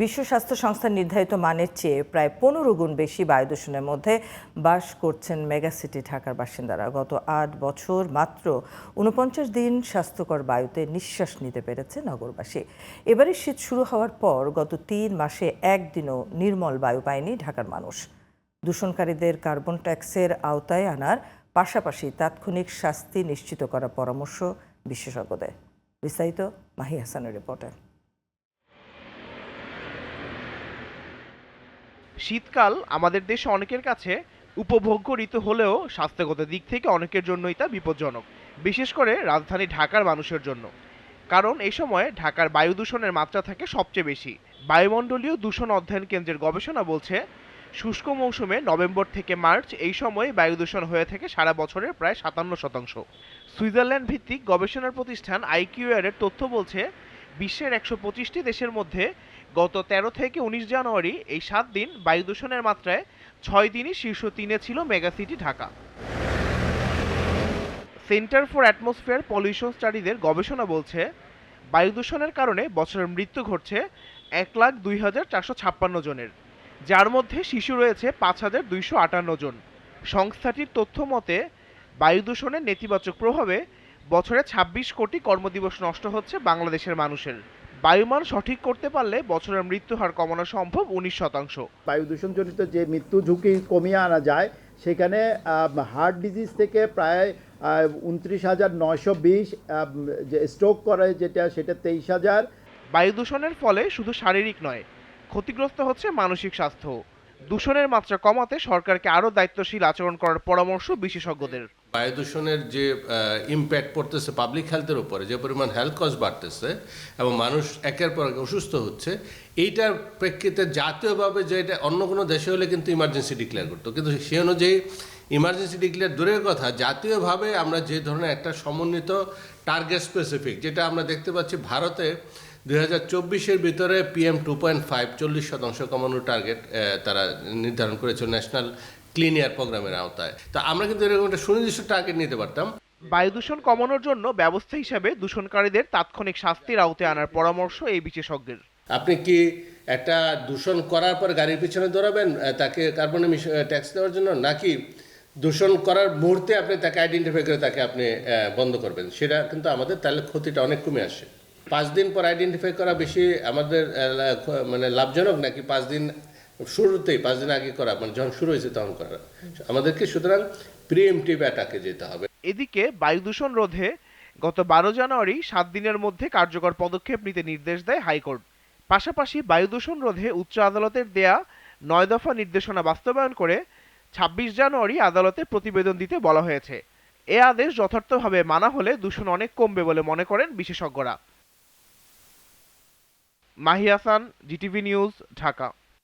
বিশ্ব স্বাস্থ্য সংস্থার নির্ধারিত মানের চেয়ে প্রায় পনেরো গুণ বেশি বায়ু দূষণের মধ্যে বাস করছেন মেগাসিটি ঢাকার বাসিন্দারা। গত আট বছর মাত্র উনপঞ্চাশ দিন স্বাস্থ্যকর বায়ুতে নিঃশ্বাস নিতে পেরেছে নগরবাসী। এবারে শীত শুরু হওয়ার পর গত তিন মাসে একদিনও নির্মল বায়ু পায়নি ঢাকার মানুষ। দূষণকারীদের কার্বন ট্যাক্সের আওতায় আনার পাশাপাশি তাৎক্ষণিক শাস্তি নিশ্চিত করার পরামর্শ বিশেষজ্ঞদের। বিস্তারিত মাহি হাসানের রিপোর্টে। শীতকাল আমাদের দেশে অনেকের কাছে উপভোগ্য ঋতু হলেও স্বাস্থ্যগত দিক থেকে অনেকের জন্যই তা বিপজ্জনক, বিশেষ করে রাজধানী ঢাকার মানুষের জন্য। কারণ এই সময়ে ঢাকার বায়ু দূষণের মাত্রা থাকে সবচেয়ে বেশি। বায়ুমণ্ডলীয় দূষণ অধ্যয়ন কেন্দ্রের গবেষণা বলছে, শুষ্ক মৌসুমে নভেম্বর থেকে মার্চ এই সময়ে বায়ু দূষণ হয়ে থাকে সারা বছরের প্রায় সাতান্ন শতাংশ। সুইজারল্যান্ড ভিত্তিক গবেষণা প্রতিষ্ঠান আইকিউআর তথ্য বলছে বিশ্বের একশো পঁচিশটি দেশের মধ্যে গত ১৩ থেকে উনিশ জানুয়ারি এই সাত দিন বায়ু দূষণের মাত্রায় ছয় দিনই শীর্ষ তিনে ছিল megacity Dhaka. Centre for atmosphere pollution স্টাডিজের গবেষণা বলছে, বায়ু দূষণের কারণে বছরের মৃত্যু ঘটছে এক লাখ দুই হাজার চারশো ছাপ্পান্ন জনের, যার মধ্যে শিশু রয়েছে পাঁচ হাজার দুইশো আটান্ন জন। সংস্থাটির তথ্য মতে, বায়ু দূষণের নেতিবাচক প্রভাবে বছরে ২৬ কোটি কর্মদিবস নষ্ট হচ্ছে বাংলাদেশের মানুষের। বায়ুমান সঠিক করতে পারলে বছরের মৃত্যু হার কমানো সম্ভব উনিশ শতাংশ। বায়ু দূষণজনিত যে মৃত্যু ঝুঁকি কমিয়ে আনা যায় সেখানে হার্ট ডিজিজ থেকে প্রায় উনত্রিশ হাজার নয়শো বিশ যে স্ট্রোক করে যেটা সেটা তেইশ হাজার। বায়ু দূষণের ফলে শুধু শারীরিক নয় ক্ষতিগ্রস্ত হচ্ছে মানসিক স্বাস্থ্য। দূষণের মাত্রা কমাতে সরকারকে আরও দায়িত্বশীল আচরণ করার পরামর্শ বিশেষজ্ঞদের। বায়ু দূষণের যে ইম্প্যাক্ট পড়তেছে পাবলিক হেলথের উপরে, যে পরিমাণ হেলথ কস্ট বাড়তেছে এবং মানুষ একের পর এক অসুস্থ হচ্ছে, এইটার প্রেক্ষিতে জাতীয়ভাবে যে এটা অন্য কোনো দেশে হলে কিন্তু ইমার্জেন্সি ডিক্লেয়ার করতো। কিন্তু সে অনুযায়ী ইমার্জেন্সি ডিক্লেয়ার দূরের কথা, জাতীয়ভাবে আমরা যে ধরনের একটা সমন্বিত টার্গেট স্পেসিফিক যেটা আমরা দেখতে পাচ্ছি ভারতে দুই হাজার চব্বিশের ভিতরে পিএম টু পয়েন্ট ফাইভ চল্লিশ শতাংশ কমানোর টার্গেট তারা নির্ধারণ করেছে ন্যাশনাল ক্লিন এয়ার প্রোগ্রামের আওতায়। তা আমরা কিন্তু এরকম একটা সুনির্দিষ্ট টার্গেট নিতে পারতাম। বায়ু দূষণ কমানোর জন্য ব্যবস্থা হিসাবে দূষণকারীদের তাৎক্ষণিক শাস্তির আওতায় আনার পরামর্শ এই বিশেষজ্ঞের। আপনি কি একটা দূষণ করার পর গাড়ির পিছনে দৌড়াবেন তাকে কার্বন ট্যাক্স দেওয়ার জন্য? নাকি দূষণ করার মুহূর্তে আপনি তাকে আইডেন্টিফাই করে তাকে আপনি বন্ধ করবেন? সেটা কিন্তু আমাদের তাহলে ক্ষতিটা অনেক কমে আসে। পাঁচ দিন পর আইডেন্টিফাই করা বেশি আমাদের মানে লাভজনক নাকি পাঁচ দিন শুরুতেই, পাঁচ দিন আগে করা মানে যখন শুরু হয়েছে তখন করা। আমাদেরকে সুতরাং প্রিএমটিভ অ্যাটাকে যেতে হবে। এদিকে বায়ু দূষণ রোধে গত বারো জানুয়ারি সাত দিনের মধ্যে কার্যকর পদক্ষেপ নিতে নির্দেশ দেয় হাইকোর্ট। পাশাপাশি বায়ু দূষণ রোধে উচ্চ আদালতের দেয়া নয় দফা নির্দেশনা বাস্তবায়ন করে ছাব্বিশ জানুয়ারি আদালতে প্রতিবেদন দিতে বলা হয়েছে। এ আদেশ যথার্থভাবে মানা হলে দূষণ অনেক কমবে বলে মনে করেন বিশেষজ্ঞরা। Mahi Hasan GTV news Dhaka.